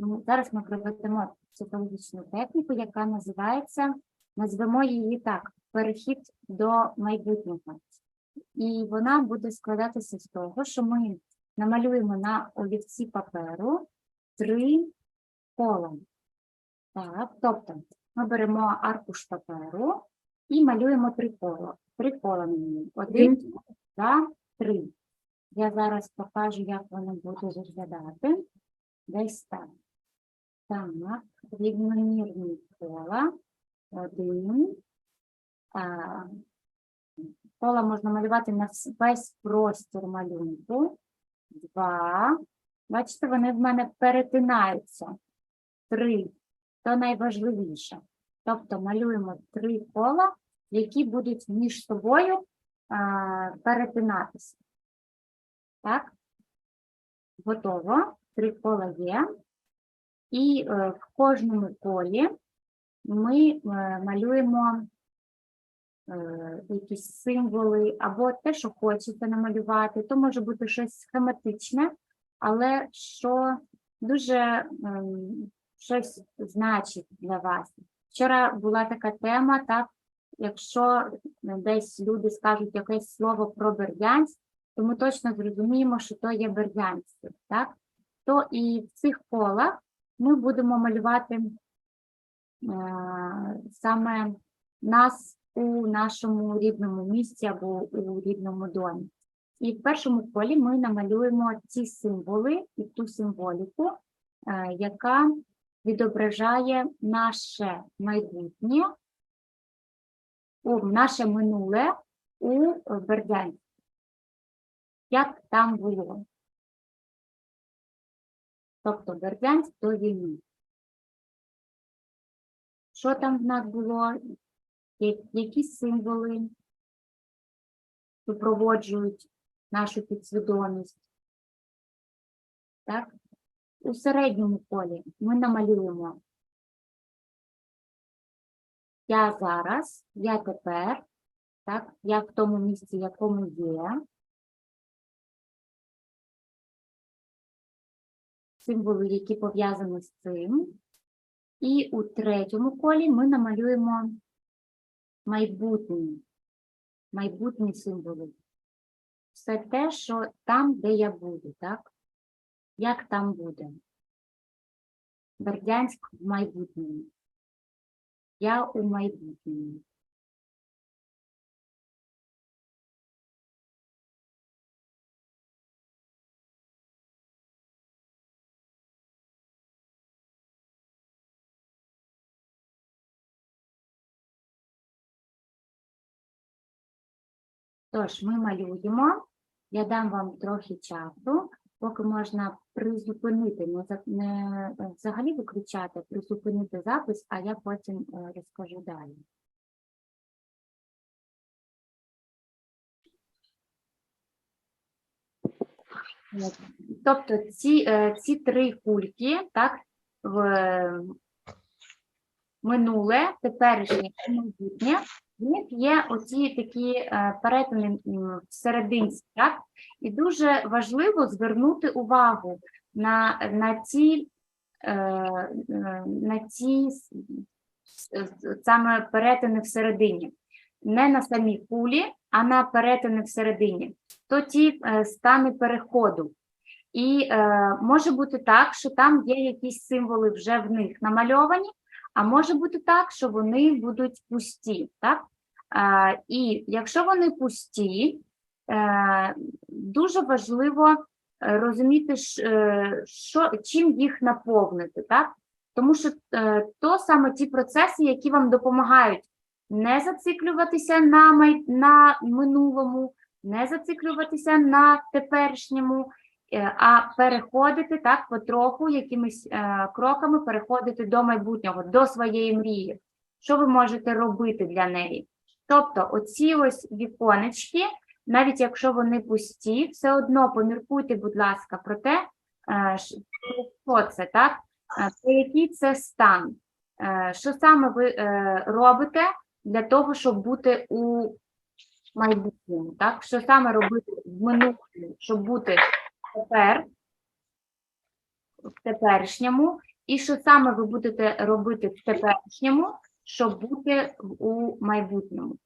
Ну, Зараз ми проведемо психологічну техніку, яка називається, назвемо її так, перехід до майбутнього. І вона буде складатися з того, що ми намалюємо на олівці паперу три кола. Так, тобто ми беремо аркуш паперу і малюємо три кола. Три кола на ньому. Один, два, три. Я зараз покажу, як воно буде виглядати. Десь так. Так, рівномірні кола. Один. Кола можна малювати на весь простір малюнку. Два. Бачите, вони в мене перетинаються. Три. То найважливіше. Тобто малюємо три кола, які будуть між собою а, перетинатися. Так? Готово. Три кола є. І е, в кожному колі ми е, малюємо е, якісь символи або те, що хочете намалювати. То може бути щось схематичне, але що дуже ем, щось значить для вас. Вчора була така тема, так, якщо десь люди скажуть якесь слово про Бердянськ, то ми точно зрозуміємо, що то є Бердянське, так? То і в цих колах ми будемо малювати е, саме нас у нашому рідному місці або у рідному домі. І в першому колі ми намалюємо ці символи і ту символіку, е, яка відображає наше майбутнє, у наше минуле у Бердянську. Як там було? Тобто Бердянськ до війни. Що там в нас було? Які символи супроводжують нашу підсвідомість? Так? У середньому колі ми намалюємо я зараз, я тепер, так, я в тому місці, якому є. Символи, які пов'язані з цим. І у третьому колі ми намалюємо майбутні, майбутні символи. Все те, що там, де я буду, так? Як там буде? Бердянськ в майбутньому. Я у майбутньому. Тож, ми малюємо. Я дам вам трохи часу, поки можна призупинити, не, не е, взагалі виключати, призупинити запис, а я потім е, розкажу далі. Тобто ці, е, ці три кульки, так, в минуле, теперішнє і майбутнє, в них є оці такі е, перетини м, всерединці, так? І дуже важливо звернути увагу на, на ці, е, е, на ці саме перетини всередині. Не на самій кулі, а на перетини всередині. То ті стани переходу. І е, може бути так, що там є якісь символи вже в них намальовані, а може бути так, що вони будуть пусті. Так? Е, і якщо вони пусті, е, дуже важливо е, розуміти, е, що, чим їх наповнити. Так? Тому що е, то саме ті процеси, які вам допомагають не зациклюватися на, май... на минулому, не зациклюватися на теперішньому, а переходити так потроху, якимись е, кроками переходити до майбутнього, до своєї мрії. Що ви можете робити для неї? Тобто, оці ось віконечки, навіть якщо вони пусті, все одно поміркуйте, будь ласка, про те, е, що це, так? Е, Про який це стан? Е, Що саме ви е, робите для того, щоб бути у майбутньому, так? Що саме робити в минулому, щоб бути тепер? в теперішньому, і що саме ви будете робити в теперішньому, щоб бути у майбутньому.